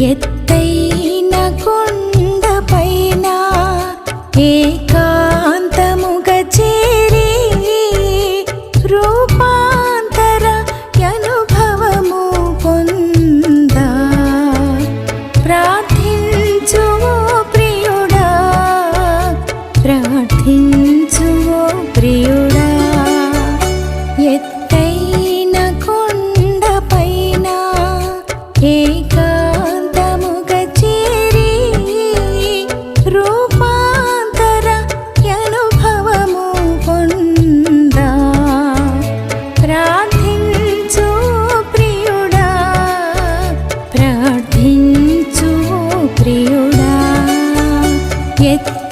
ఎత్తైన కొండపైన ఏకాంతముగ చేరి రూపాంతర అనుభవము పొందా. ప్రార్థించు ప్రియుడా ప్రార్థించు ప్రియుడా. ఎత్తైన కొండపైన ఏ శ్రీయుడా ఎత్తు